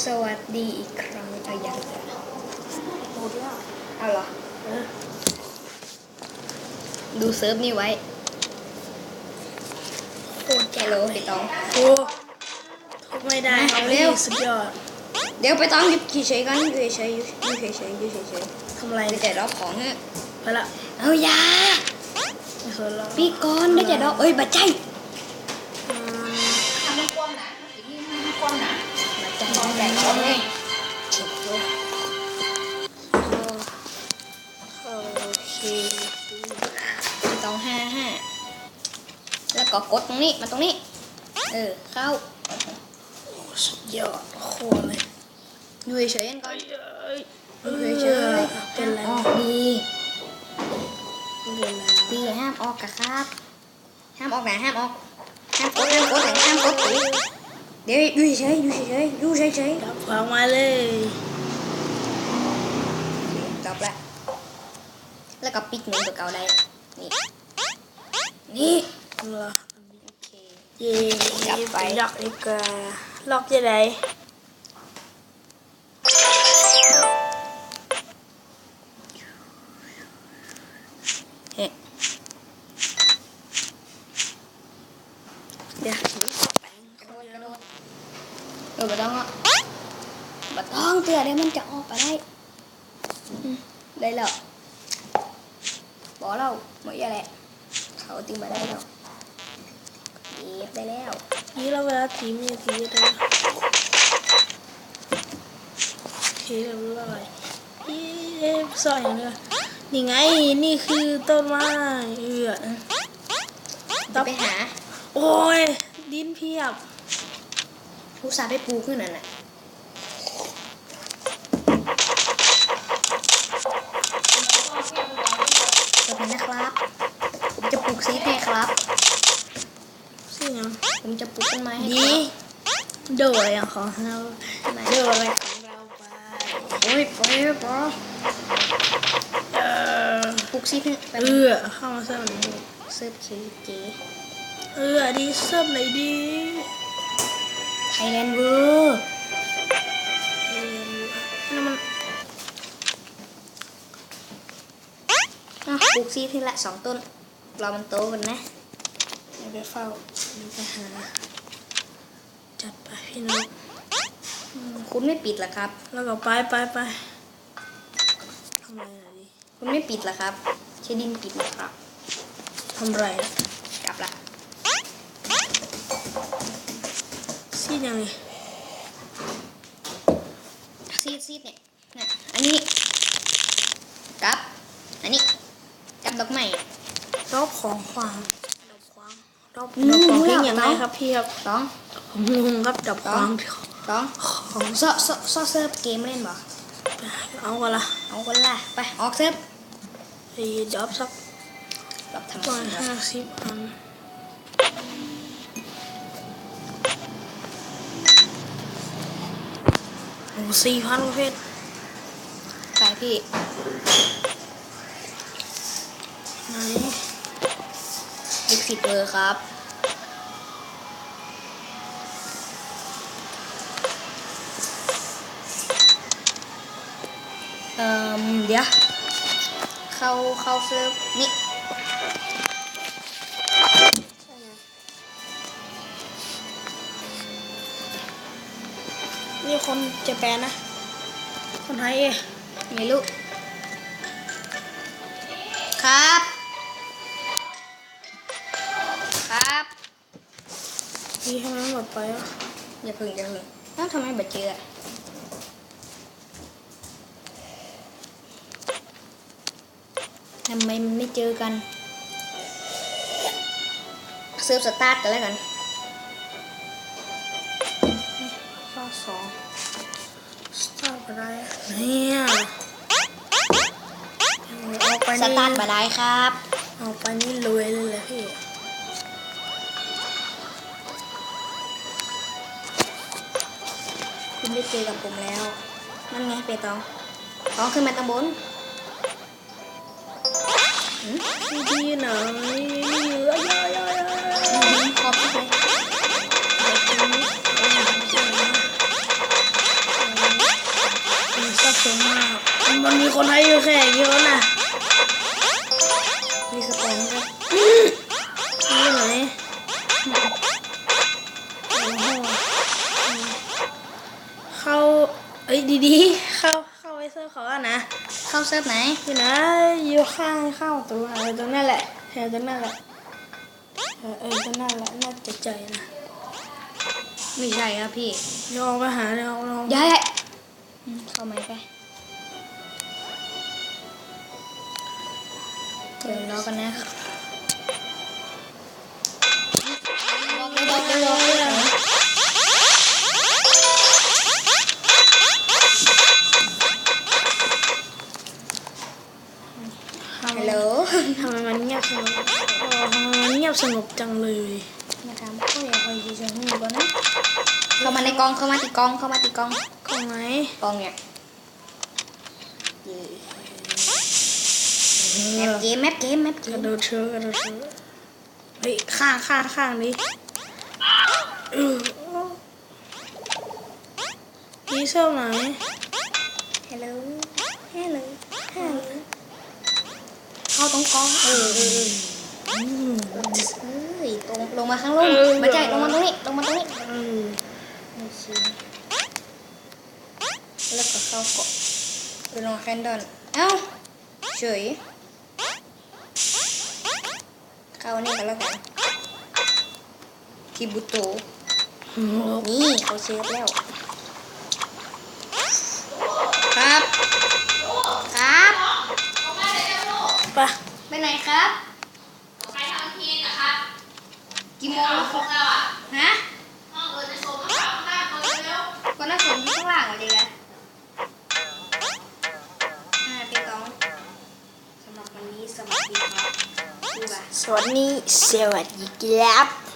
สวัสดีอีกครั้งเอาอย่างเดียวหมดแล้วเอาเหรอเออดูเซิร์ฟนี่ไว้โคตรแกโลพี่ตอง โอ้ทุบไม่ได้มาครับเร็วสุดยอด เดี๋ยวไปต้องหยุดเฉยๆก่อนอยู่เฉยๆอยู่เฉยๆอยู่เฉยทำอะไรๆเดี๋ยวจะรอบของฮะไปละ เอาอยาไม่สนแล้วพี่ก่อนเดี๋ยวจะรอบเอ้ยบัดใจ ก็กดตรงนี้มาตรงนี้ เออ เข้าสุดยอดโคตรเลยอยู่เฉยๆกันก่อนเอ้ยอเอยู่เฉยอๆเป็นไรออกดีเป็นไรดีห้ามออกกะครับ ห้ามออกนะห้ามออกห้ามกดห้ามกดห้ามกดตีเดี๋ยวอยู่เฉยๆอยู่เฉยๆอยู่เฉยดับฟังมาเลยๆจบละแล้วก็ปิดเมนตัวเก่าได้นี่นี่ เหรอโอเคเย่กลับไปล็อกดีกว่าล็อกยังไงเฮ้เดี๋ยวเออ บัต้องอะบัต้องเตือนเดี๋ยวมันจะออกไปได้อืมได้แล้วบอกเราหมดยังแหละเขาติงมาได้แล้วเก็บได้แล้วนี่เราเวลาทีมีทีได้โอเคเรียบร้อยเย้สอยอย่างเนี้ยนี่ไงนี่คือต้นไม้เอือจะไปหา โอ้ย ดินเพียบผู้สาห์ไปปลูกขึ้นนั่นน่ะจะเป็นนะครับ ผมจะปลูกซีดให้ครับ สิยัง ผมจะ ปลูกต้นไม้ให้ดีครับโดดอย่างของเราไหนโดดอะไรของเราไปโอ้ยปล่อยปล่อยเออปลูกซีดให้แป๊บเอืนึงอเข้ามาเสิร์ฟหน่อยเซิร์ฟเคเจเอือดีเสิร์ฟไหนอยดีไทยแลนด์เวอร์เออนั่นมันอะปลูกซีดทีละสองต้นรอมันโตกันนะเดี๋ยว ไปเฝ้าเดี๋ยวไปหา จัดไปพี่น้องอืมคุณไม่ปิดเหรอครับ แล้วก็ไปไปไปทำไรหน่อยดิคุณไม่ปิดเหรอครับใช้ดินปิดเหรอครับทำไรกลับละซีดยังไงซีดซีดเนี่ยเนี่ยอันนี้กลับ อันนี้กลับดอกไม้รอบของขวาง ดอกขวางรอบอืมดอกของรู้เพียงแล้วอย่างไรเนาะครับพี่ครับต้องผมลุงครับดอกขวางต้องของซอซอซอเซิร์ฟเกมเล่นบ่เอากันละเอาคนละไปออกเซิร์ฟไอ้ดอกสักรอบทำประสิ่มางณแล้วห้าสิบอันโอ้สี่พันประเภทไปพี่ ไหน ลิขิตเบอร์ครับ เอ่อเดี๋ยว เข้าเข้าเซิร์ฟนี่นี่คนเจแปนนะ คนไทยเองไม่รู้ครับ ดีให้มันหมดไปวะอย่าพึ่งอย่าพึ่งเอ้าทำไมบัดเจออะทำไมมันไม่เจอกันเซิร์ฟสตาร์ทกันแล้วกันข้อสองสตาร์ทอะไรเนี่ยเอาไปสนี่ตาร์ทมาได้ครับ เอาไปนี่รวยเลยแหละพี่ คุณได้เจอกับผมแล้ว นั่นไงเปตองตองขึ้นมาตางบนดีๆหน่อยเอ้ยๆๆๆขอบคุณเลยเด็กคนนี้โอ้ย เข้าเซิร์ฟไหนอยู่นะอยู่ข้างเข้าตัวอะไรตรงนั่นแหละแถวตรงนั่นแหละเออเออตรงนั่นแหละน่าจะใจนะไม่ใช่ครับพี่ลองไปหาลองลองย้ายอืมเข้าไหมไปเดี๋ยวรอกันนะ ฮัลโหลทำไมมันเงียบสงบเออทำไมมันเงียบสงบจังเลย มาถามพ่ออยากไปอยู่จังหูก่อนนะเข้ามาในกองเข้ามาติกองเข้ามาติกองกล้องไหนกองเนี่ยแมปเกมแมปเกมแมปเกกระมโดดเชือกกระโดดเชือกเฮ้ยข้างข้างข้างดิเออนี่เสื้อไหน ฮัลโหลฮัลโหลฮัลโหล เข้าตรงกองเออเออเอออืมเอ้ยตรงลงมาข้างล่างไม่ใช่ลงมาตรงนี้ลงมาตรงนี้อืมโอเคแล้วก็เข้าเกาะไปลงแคนดอนเอ้าเฉยเข้าอันนี่กันแล้วกันคิบุโตะนี่เขาเซฟแล้ว ไปไปไหนครับไปทำทีนะครับกี่โมงแล้วพวกเราอะฮะห้องเออจะส่งมาข้างหน้าเปิดเร็วก็น่าสนที่ข้างล่างอะไรกันอ่าพี่กองสำหรับวันนี้สวัสดีครับดูบ่ะสวัสดีสวัสดีครับ